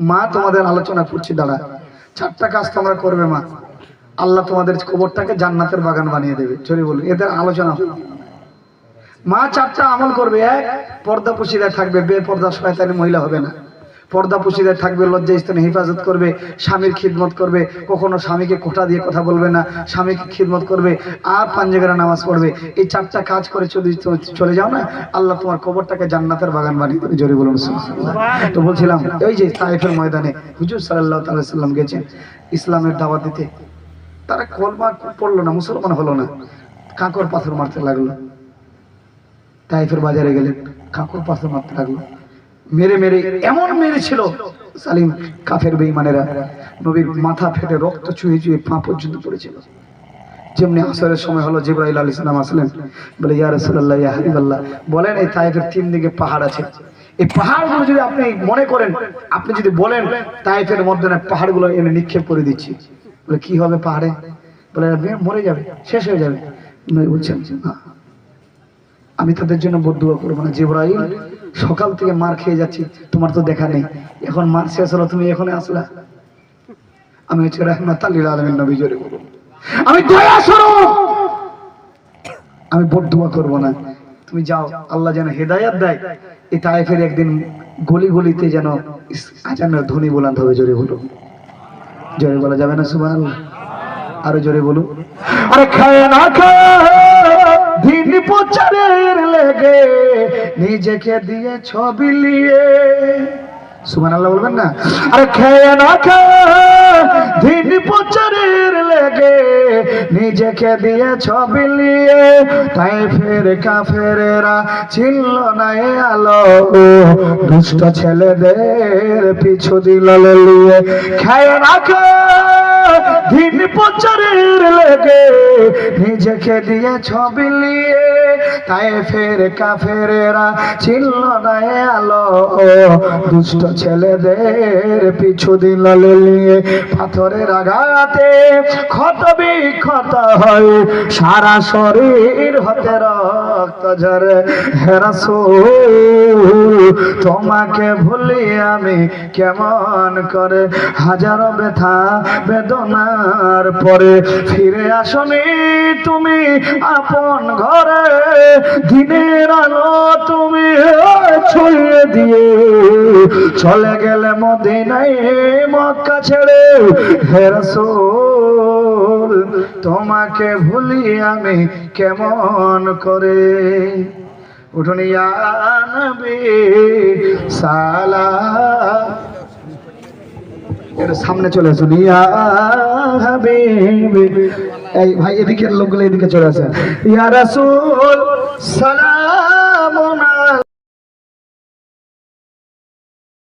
মা তোমাদের আলোচনা করছি, দাঁড়া। চারটা কাজ তোমরা করবে, মা। আল্লাহ তোমাদের কবরটাকে জান্নাতের বাগান বানিয়ে দেবে। চলে বলুন, এদের আলোচনা মা চারটা আমল করবে, এক, পর্দা পুশিদায় থাকবে, বে বেপর্দা শয়তানি মহিলা হবে না। পর্দা পুশিদায় থাকবে লজ্জা স্থানে হেফাজত করবে, স্বামীর খিদমত করবে, কখনো স্বামীকে কোঠা দিয়ে কথা বলবে না, স্বামীকে খিদমত করবে, আর পাঞ্জাগেরা নামাজ পড়বে। এই চারটা কাজ করে যদি চলে যাও না? আল্লাহ তোমার কবরটাকে জান্নাতের বাগান বানিয়ে দেবে। জোরে বলুন তো বলছিলাম ওই যে তাইফের ময়দানে হুজুর সাল্লাহ তাল্লাহ সাল্লাম গেছেন ইসলামের দাওয়াত দিতে। তারা কলমা পড়ল না, মুসলমান হলো না। কাঁকর পাথর মারতে লাগল। তাইফের বাজারে গেলেন, কাঁকর পাথর মারতে লাগল। মেরে মেরে এমন মেরেছিল। সালিম কাফের বেঈমানেরা নবীর মাথা ফেটে রক্ত চুয়ে চুয়ে পা পর্যন্ত পড়েছিল। যেমনি আসরের সময় হলো জিব্রাইল আলী সালাম আসলেন, বলে, ইয়া রাসূলুল্লাহ, ইয়া হাবিবাল্লাহ। বলেন, এই তাইফের তিন দিকে পাহাড় আছে। এই পাহাড়গুলো যদি আপনি মনে করেন, আপনি যদি বলেন তাইফের মধ্যে পাহাড়গুলো এনে নিক্ষেপ করে দিচ্ছি। বলে, কি হবে পাহাড়ে? বলে, মরে যাবে, শেষ হয়ে যাবে। বলছেন, না। আমি তাদের জন্য বদুয়া করব না। জিব্রাইল, সকাল থেকে মার খেয়ে যাচ্ছি, তোমার তো দেখা নেই। এখন মার শেষ হলো, তুমি এখানে আসলা আমি হচ্ছে রহমাত আলীর আলমের নবী জোরে আমি দয়া স্বরূপ! আমি বদুয়া করব না। তুমি যাও, আল্লাহ যেন হেদায়াত দেয়। এই তাইফের একদিন গলি গলিতে যেন আজানের ধ্বনি বোলান্ত হবে, জোরে বলো জোরে বলা যাবে না সুবাহ আরও জোরে বলুন। আরে খায় না, খায়! নিজেকে দিয়ে ছবি নিয়ে। সুমান আল্লাহ বলবেন না? আরে খেয়ে না দিন প্রচারের লেগে। নিজেকে দিয়ে ছবি নিয়ে, তাই ফের কাফেরেরা ছিল না এ আলো। দুষ্ট ছেলেদের পিছু দিল লিয়ে খায় না দিন প্রচারের লেগে। নিজেকে দিয়ে ছবি নিয়ে। তাই ফের কাফেরেরা ছিল না আলো। দুষ্ট ছেলেদের পিছু দিল নিয়ে পাথরের আঘাতে ক্ষত বিক্ষত হয়। সারা শরীর হতে রক্ত ঝরে। হেরাস তোমাকে ভুলি আমি কেমন করে? হাজারো ব্যথা বেদনার পরে ফিরে আসনি তুমি আপন ঘরে। দিনের আলো তুমি ছড়িয়ে দিয়ে চলে গেলে মদিনায়, মক্কা ছেড়ে হেরসোল তোমাকে ভুলি আমি কেমন করে? উঠুন সামনে চলে আসুন। ইয়া হাবিব এই ভাই এদিকের লোকগুলো এদিকে চলে আসে ইয়া রাসূল সালামুনা